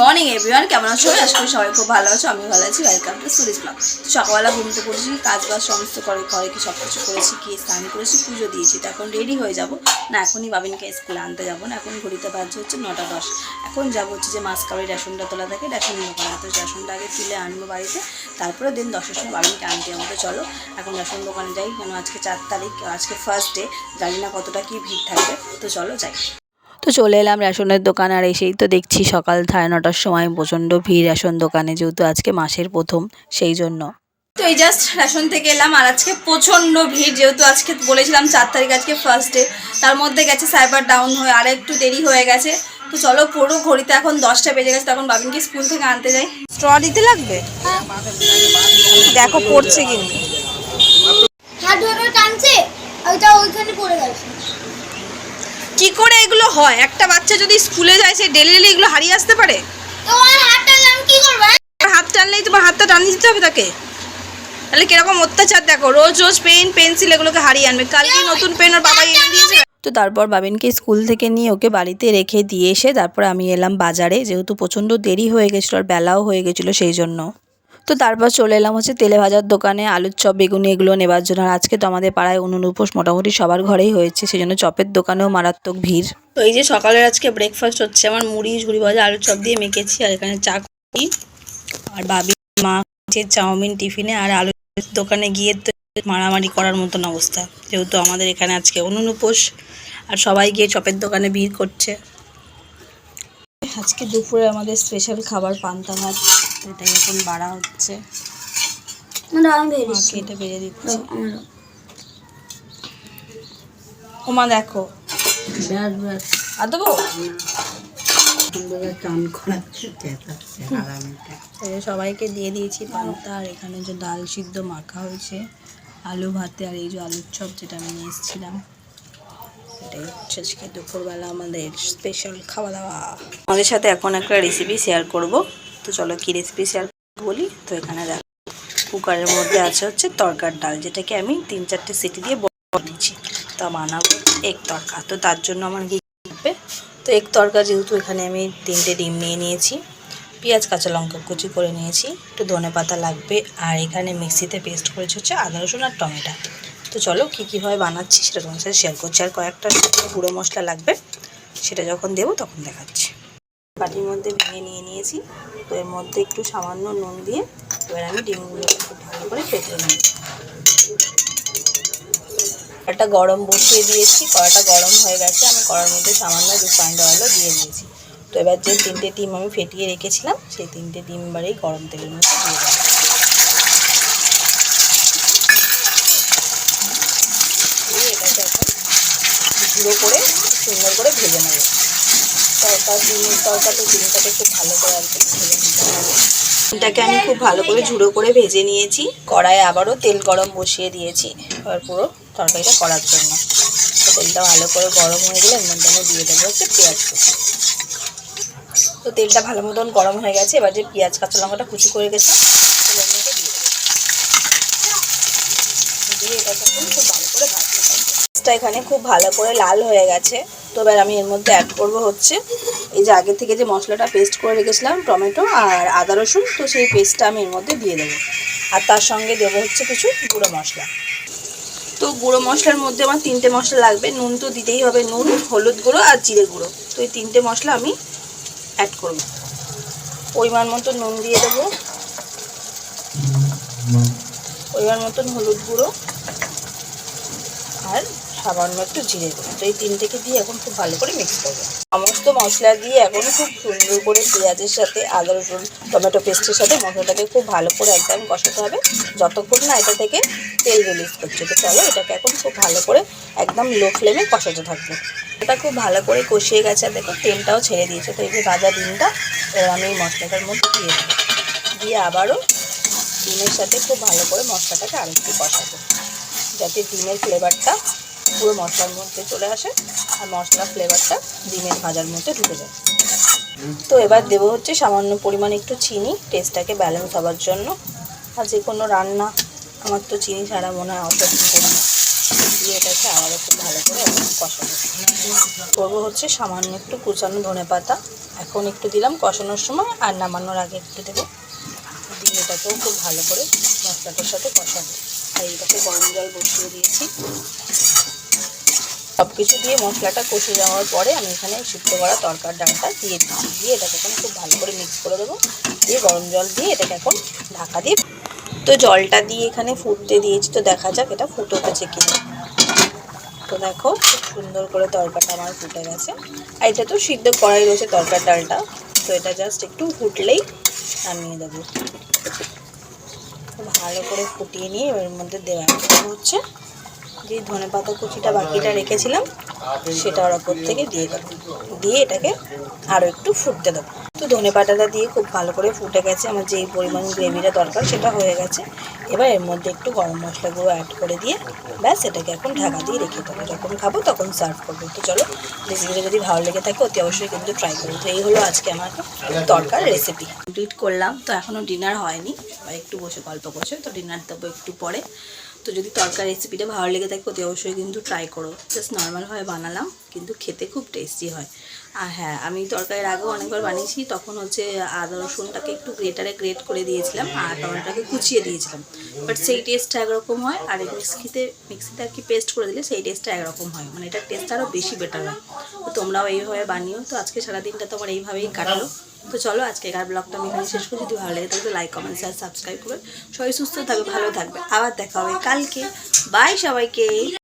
Morning everyone কেমন আছো? আশা করি সবাই খুব ভালো আছো। আমি ভালো আছি। ওয়েলকাম টু সুরিজ ব্লগ সকালবেলা ঘুমতে পড়েছি কাজ বাজ সমস্ত করে ঘরে কি সব কিছু করেছি কি স্নান করেছি, পুজো দিয়েছি। তো এখন রেডি হয়ে যাব। না, এখনই বাবিনকে স্কুলে আনতে যাব না, এখন ঘড়িতে বাজছে হচ্ছে নটা দশ। এখন যাব হচ্ছে যে মাছ কাবারি রেশনটা তোলা থাকে, রেশন দোকানে তো রেশনটা আগে তুলে আনব বাড়িতে, তারপরে দিন দশের সময় বাবিনকে আনতে যাব। চলো, এখন রেশন দোকানে যাই। কেন আজকে চার তারিখ, আজকে ফার্স্ট ডে জানি না কতটা কি ভিড় থাকবে। তো চলো যাই। তো চলে এলাম রেশনের দোকান আর এসেই তো দেখছি সকাল সাড়ে নটার সময় প্রচণ্ড ভিড় রেশন দোকানে যেহেতু আজকে মাসের প্রথম সেই জন্য। তো এই জাস্ট রেশন থেকে এলাম আর আজকে প্রচণ্ড ভিড় যেহেতু আজকে বলেছিলাম চার তারিখ আজকে ফার্স্ট ডে তার মধ্যে গেছে সাইবার ডাউন হয়ে আর একটু দেরি হয়ে গেছে। তো চলো পুরো ঘড়িতে এখন দশটা বেজে গেছে তখন বাবিনকে স্কুল থেকে আনতে যাই। স্ট্র দিতে লাগবে? দেখো পড়ছে কিন্তু। হাত ধরে টানছে ওইটা ওইখানে পড়ে গেছে। কি করে এগুলো হয়? একটা বাচ্চা যদি স্কুলে যায় সে ডেলি ডেলি এগুলো হারিয়ে আসতে পারে? করব হাত টানলেই তোমার হাতটা টানিয়ে দিতে হবে তাকে? তাহলে কীরকম অত্যাচার দেখো রোজ রোজ পেন পেন্সিল এগুলোকে হারিয়ে আনবে। কালকে নতুন পেন ওর বাবা এনে দিয়েছে। তো তারপর বাবিনকে স্কুল থেকে নিয়ে ওকে বাড়িতে রেখে দিয়ে এসে তারপর আমি এলাম বাজারে যেহেতু প্রচণ্ড দেরি হয়ে গেছিল আর বেলাও হয়ে গেছিল সেই জন্য। তো তারপর চলে এলাম হচ্ছে তেলে ভাজার দোকানে, আলুর চপ, বেগুনি এগুলো নেবার জন্য। আর আজকে তো আমাদের পাড়ায় উনুন উপোস মোটামুটি সবার ঘরেই হয়েছে সেই জন্য চপের দোকানেও মারাত্মক ভিড়। তো এই যে সকালের আজকে ব্রেকফাস্ট হচ্ছে, আমার মুড়ি, ঝুড়ি ভাজা, আলুর চপ দিয়ে মেখেছি, আর এখানে চা করি আর বাবি, মা যে চাউমিন টিফিনে আর আলুর দোকানে গিয়ে তো মারামারি করার মতন অবস্থা। যেহেতু আমাদের এখানে আজকে উনুন উপোস, আর সবাই গিয়ে চপের দোকানে ভিড় করছে। আজকে দুপুরে আমাদের স্পেশাল খাবার পান্তা ভাত। এটাই এখন বাড়া হচ্ছে। না মাকে এটা বেড়ে দিচ্ছি। ওমা দেখো। ব্যাস ব্যাস। আর দেবো? সবাইকে দিয়ে দিয়েছি পান্তা আর এখানে যে ডাল সিদ্ধ মাখা হয়েছে আলু ভাতে আর এই যে আলুর চপ যেটা আমি নিয়ে এসেছিলাম এটাই হচ্ছে আজকে দুপুরবেলা আমাদের স্পেশাল খাওয়া দাওয়া। আমাদের সাথে এখন একটা রেসিপি শেয়ার করব। তো চলো কি রেসিপি শেয়ার বলি, তো এখানে দেখো, কুকারের মধ্যে আছে হচ্ছে তরকার ডাল, যেটাকে আমি তিন চারটে সিটি দিয়ে বলেছি তা বানাবো এক তরকা। তো তার জন্য আমার ঘি লাগবে? তো এক তরকা যেহেতু এখানে আমি তিনটে ডিম নিয়ে নিয়েছি, পেঁয়াজ, কাঁচা লঙ্কা কুচি করে নিয়েছি, একটু ধনে পাতা লাগবে, আর এখানে মিক্সিতে পেস্ট করেছি হচ্ছে আদা, রসুন আর টমেটো। তো চলো কী কীভাবে বানাচ্ছি সেটা তোমার সাথে শেয়ার করছি। আর কয়েকটা গুঁড়ো মশলা লাগবে, সেটা যখন দেবো তখন দেখাচ্ছি। বাটির মধ্যে ভেঙে নিয়ে নিয়েছি। তো এর মধ্যে একটু সামান্য নুন দিয়ে এবার আমি ডিমগুলো খুব ভালো করে ফেটে নিই একটা গরম বসিয়ে দিয়েছি, কড়াটা গরম হয়ে গেছে। আমি কড়ার মধ্যে সামান্য রিফাইন্ড অয়েলও দিয়ে দিয়েছি। তো এবার যে তিনটে ডিম আমি ফেটিয়ে রেখেছিলাম, সেই তিনটে ডিম এবারেই গরম তেলের মধ্যে দিয়ে দেবো। গুঁড়ো করে সুন্দর করে ভেজে নেব। তরকা ডিম তরকাতে ডিমটাকে খুব ভালো করে আর কি ভেজে আমি খুব ভালো করে ঝুড়ো করে ভেজে নিয়েছি। কড়াইয়ে আবারও তেল গরম বসিয়ে দিয়েছি এবার পুরো তরকারিটা করার জন্য। তো তেলটা ভালো করে গরম হয়ে গেলে এর মধ্যে দিয়ে দেবো হচ্ছে পেঁয়াজ কুচি। তো তেলটা ভালো মতন গরম হয়ে গেছে, এবার যে পেঁয়াজ, কাঁচা লঙ্কাটা কুচি করে গেছে তেলের দিয়ে দেবো। খুব ভালো করে ভাজতে এখানে খুব ভালো করে লাল হয়ে গেছে। তো এবার আমি এর মধ্যে অ্যাড করব হচ্ছে এই যে আগে থেকে যে মশলাটা পেস্ট করে রেখেছিলাম, টমেটো আর আদা রসুন, তো সেই পেস্টটা আমি এর মধ্যে দিয়ে দেবো। আর তার সঙ্গে দেবো হচ্ছে কিছু গুঁড়ো মশলা। তো গুঁড়ো মশলার মধ্যে আমার তিনটে মশলা লাগবে, নুন তো দিতেই হবে নুন, হলুদ গুঁড়ো আর জিরে গুঁড়ো। তো এই তিনটে মশলা আমি অ্যাড করব। পরিমাণ মতো নুন দিয়ে দেবো। পরিমাণ মতন হলুদ গুঁড়ো। আর সামান্য একটু জিরে দেবো তো এই তিনটেকে দিয়ে এখন খুব ভালো করে মিক্স করব। সমস্ত মশলা দিয়ে এখন খুব সুন্দর করে পেঁয়াজের সাথে আদা, রসুন, টমেটো পেস্টের সাথে মশলাটাকে খুব ভালো করে একদম কষাতে হবে। যতক্ষণ না এটা থেকে তেল রিলিজ করছে। তো চলো এটাকে এখন খুব ভালো করে একদম লো ফ্লেমে কষাতে থাকবে। এটা খুব ভালো করে কষিয়ে গেছে। আর দেখো, তেলটাও ছেড়ে দিয়েছে। তো এই যে ভাজা ডিমটা, এবার আমি এই মশলাটার মধ্যে দিয়ে দেবো। দিয়ে আবারও ডিমের সাথে খুব ভালো করে মশলাটাকে আরেকটু কষাবো। যাতে ডিমের ফ্লেভারটা পুরো মশলার মধ্যে চলে আসে আর মশলার ফ্লেভারটা ডিমের ভাজার মধ্যে ঢুকে যায়। তো এবার দেবো হচ্ছে সামান্য পরিমাণ একটু চিনি টেস্টটাকে ব্যালেন্স হওয়ার জন্য। আর যে কোনো রান্না, আমার তো চিনি ছাড়া মনে হয় অসহ্য না। এটাকে আবারও খুব ভালো করে কষাবো। করব হচ্ছে সামান্য একটু কুচানো ধনে পাতা। এখন একটু দিলাম কষানোর সময় আর নামানোর আগে একটু দেবো। দিয়ে এটাকেও খুব ভালো করে মশলাটার সাথে কষাবো। আর এইটাকে গরম জল বসিয়ে দিয়েছি। সব কিছু দিয়ে মশলাটা কষে যাওয়ার পরে আমি এখানে সিদ্ধ করা তরকার ডালটা দিয়ে দিচ্ছি। দিয়ে এটাকে এখন খুব ভালো করে মিক্স করে দেবো। দিয়ে গরম জল দিয়ে এটাকে এখন ঢাকা দিয়ে তো জলটা দিয়ে এখানে ফুটতে দিয়েছি। তো দেখা যাক এটা ফুটে উঠেছে কিনা। তো দেখো খুব সুন্দর করে তরকাটা আমার ফুটে গেছে। আর এটা তো সিদ্ধ করাই রয়েছে তরকার ডালটা তো এটা জাস্ট একটু ফুটলেই নামিয়ে দেবো। ভালো করে ফুটিয়ে নিয়ে এর মধ্যে দেওয়া হচ্ছে। যে ধনে পাতা কুচিটা বাকিটা রেখেছিলাম, সেটা ওর ওপর থেকে দিয়ে দেবো দিয়ে এটাকে আরও একটু ফুটতে দেবো। তো ধনে পাতাটা দিয়ে খুব ভালো করে ফুটে গেছে। আমার যেই পরিমাণ গ্রেভিটা দরকার সেটা হয়ে গেছে। এবার এর মধ্যে একটু গরম মশলা গুঁড়ো অ্যাড করে দিয়ে ব্যাস এটাকে এখন ঢাকা দিয়ে রেখে দেবো। যখন খাব তখন সার্ভ করব। তো চলো রেসিপিটা যদি ভালো লেগে থাকে অতি অবশ্যই কিন্তু ট্রাই করব তো এই হলো আজকে আমার দরকার রেসিপি কমপ্লিট করলাম। তো এখনও ডিনার হয়নি। একটু বসে গল্প করছে। তো ডিনার দেবো একটু পরে। তো যদি তরকার রেসিপিটা ভালো লেগে থাকে, অতি অবশ্যই কিন্তু ট্রাই করো। জাস্ট নর্মালভাবে বানালাম, কিন্তু খেতে খুব টেস্টি হয়। আর হ্যাঁ আমি তরকারির আগেও অনেকবার বানিয়েছি, তখন হচ্ছে আদা, রসুনটাকে একটু গ্রেটারে গ্রেট করে দিয়েছিলাম, আর টমেটোটাকে কুচিয়ে দিয়েছিলাম। বাট সেই টেস্টটা একরকম হয়, আর মিক্সিতে মিক্সিতে আর কি পেস্ট করে দিলে সেই টেস্টটা একরকম হয়। মানে এটার টেস্টটা আরও বেশি বেটার হয়। তোমরাও এইভাবে বানিও। তো আজকে সারাদিনটা তোমার এইভাবেই কাটালো। তো চলো আজকে এগার ব্লগটা আমি এখানে শেষ করি। যদি ভালো লাগে তাহলে লাইক কমেন্ট শেয়ার সাবস্ক্রাইব করবে। সবাই সুস্থ থাকবে, ভালো থাকবে। আবার দেখা হবে কালকে। বাই সবাইকে।